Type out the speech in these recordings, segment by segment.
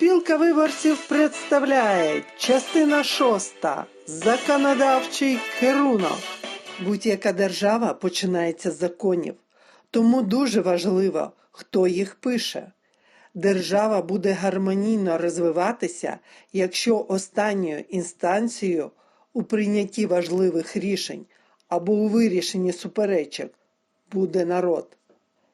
Спілка виборців представляє частина шоста. Законодавчий керунок. Будь-яка держава починається з законів, тому дуже важливо, хто їх пише. Держава буде гармонійно розвиватися, якщо останньою інстанцією у прийнятті важливих рішень або у вирішенні суперечок буде народ.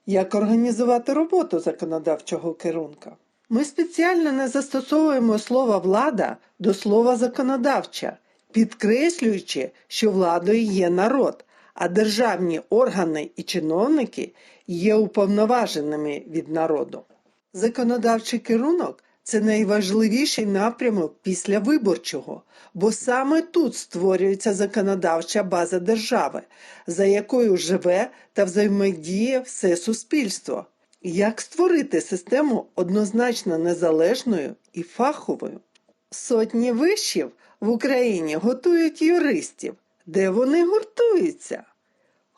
Як організувати роботу законодавчого керунка? Ми спеціально не застосовуємо слово влада до слова законодавча, підкреслюючи, що владою є народ, а державні органи і чиновники є уповноваженими від народу. Законодавчий керунок це найважливіший напрямок після виборчого, бо саме тут створюється законодавча база держави, за якою живе та взаємодіє все суспільство. Як створити систему однозначно незалежною і фаховою? Сотні вишів в Україні готують юристів. Де вони гуртуються?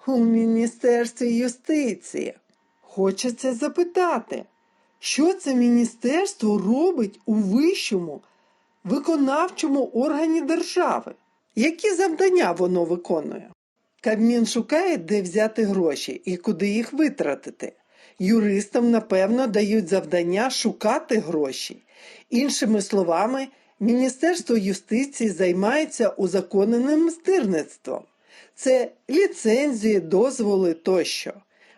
У Міністерстві юстиції. Хочеться запитати, що це міністерство робить у вищому виконавчому органі держави? Які завдання воно виконує? Кабмін шукає, де взяти гроші і куди їх витратити. Юристам, напевно, дають завдання шукати гроші. Іншими словами, Міністерство юстиції займається узаконеним здирництвом. Це ліцензії, дозволи тощо.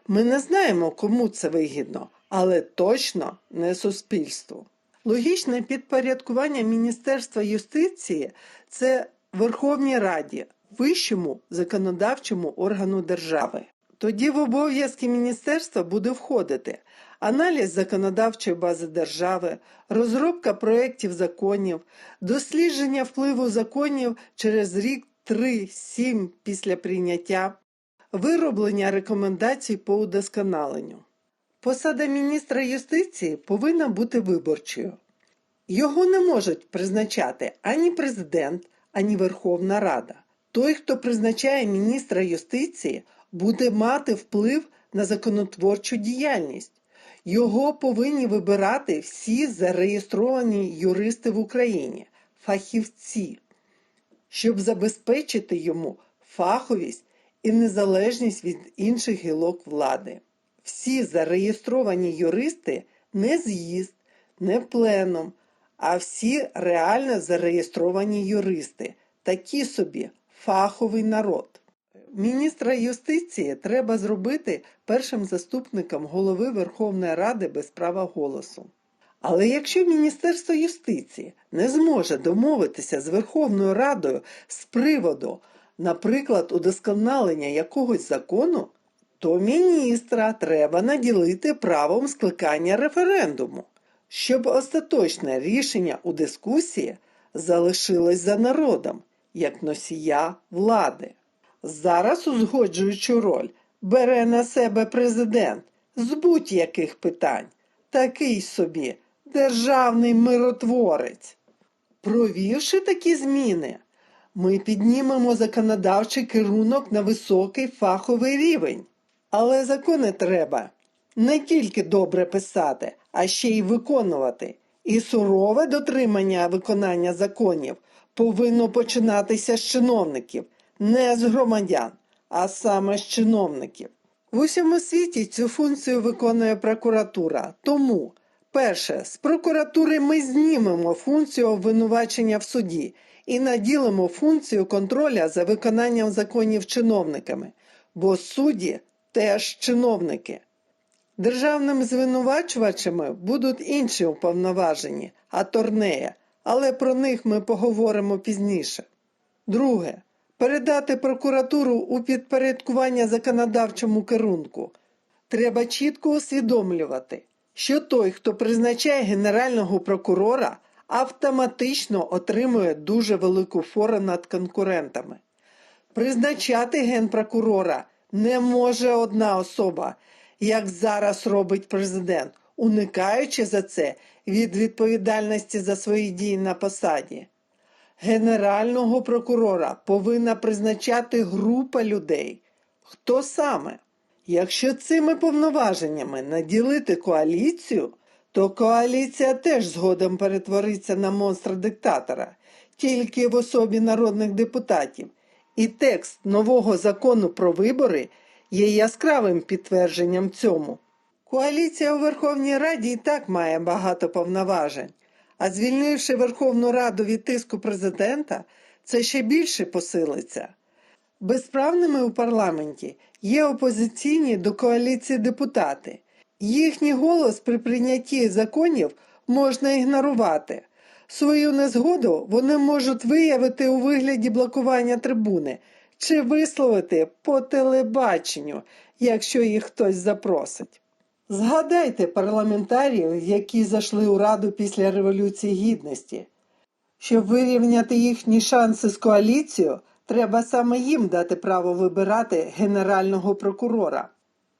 Ми не знаємо, кому це вигідно, але точно не суспільству. Логічне підпорядкування Міністерства юстиції це Верховній Раді, вищому законодавчому органу держави. Тоді в обов'язки міністерства буде входити аналіз законодавчої бази держави, розробка проєктів законів, дослідження впливу законів через рік 3-7 після прийняття, вироблення рекомендацій по удосконаленню. Посада міністра юстиції повинна бути виборчою. Його не можуть призначати ані президент, ані Верховна Рада. Той, хто призначає міністра юстиції, буде мати вплив на законотворчу діяльність. Його повинні вибирати всі зареєстровані юристи в Україні, фахівці, щоб забезпечити йому фаховість і незалежність від інших гілок влади. Всі зареєстровані юристи не з'їзд, не пленум, а всі реально зареєстровані юристи, такі собі фаховий народ. Міністра юстиції треба зробити першим заступником голови Верховної Ради без права голосу. Але якщо Міністерство юстиції не зможе домовитися з Верховною Радою з приводу, наприклад, удосконалення якогось закону, то міністра треба наділити правом скликання референдуму, щоб остаточне рішення у дискусії залишилось за народом як носія влади. Зараз узгоджуючу роль бере на себе президент з будь-яких питань, такий собі державний миротворець. Провівши такі зміни, ми піднімемо законодавчий керунок на високий фаховий рівень. Але закони треба не тільки добре писати, а ще й виконувати. І сурове дотримання виконання законів повинно починатися з чиновників, не з громадян, а саме з чиновників. В усьому світі цю функцію виконує прокуратура. Тому, перше, з прокуратури ми знімемо функцію обвинувачення в суді і наділимо функцію контроля за виконанням законів чиновниками, бо судді теж чиновники. Державними звинувачувачами будуть інші уповноважені, а торнея, але про них ми поговоримо пізніше. Друге. Передати прокуратуру у підпорядкування законодавчому керунку. Треба чітко усвідомлювати, що той, хто призначає генерального прокурора, автоматично отримує дуже велику фору над конкурентами. Призначати генпрокурора не може одна особа, як зараз робить президент, уникаючи за це від відповідальності за свої дії на посаді. Генерального прокурора повинна призначати група людей. Хто саме? Якщо цими повноваженнями наділити коаліцію, то коаліція теж згодом перетвориться на монстра-диктатора, тільки в особі народних депутатів. І текст нового закону про вибори є яскравим підтвердженням цьому. Коаліція у Верховній Раді і так має багато повноважень, а звільнивши Верховну Раду від тиску президента, це ще більше посилиться. Безправними у парламенті є опозиційні до коаліції депутати. Їхній голос при прийнятті законів можна ігнорувати. Свою незгоду вони можуть виявити у вигляді блокування трибуни чи висловити по телебаченню, якщо їх хтось запросить. Згадайте парламентаріїв, які зайшли у Раду після Революції Гідності. Щоб вирівняти їхні шанси з коаліцією, треба саме їм дати право вибирати генерального прокурора.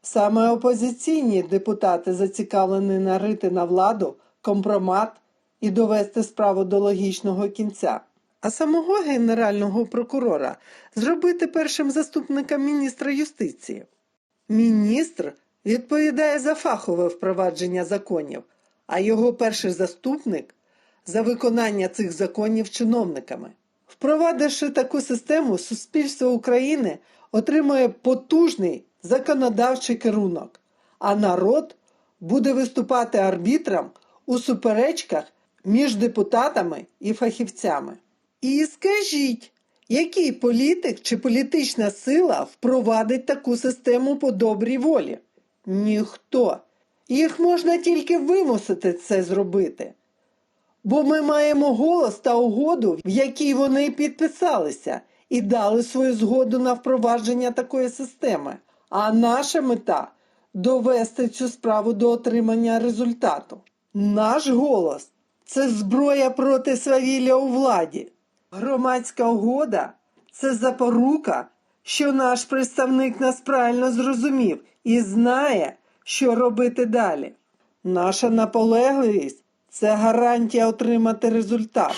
Саме опозиційні депутати зацікавлені нарити на владу компромат і довести справу до логічного кінця. А самого генерального прокурора зробити першим заступником міністра юстиції. Міністр відповідає за фахове впровадження законів, а його перший заступник за виконання цих законів чиновниками. Впровадивши таку систему, суспільство України отримує потужний законодавчий керунок, а народ буде виступати арбітром у суперечках між депутатами і фахівцями. І скажіть, який політик чи політична сила впровадить таку систему по добрій волі? Ніхто. Їх можна тільки вимусити це зробити. Бо ми маємо голос та угоду, в якій вони підписалися, і дали свою згоду на впровадження такої системи. А наша мета довести цю справу до отримання результату. Наш голос це зброя проти свавілля у владі. Громадська угода це запорука, що наш представник нас правильно зрозумів і знає, що робити далі. Наша наполегливість це гарантія отримати результат.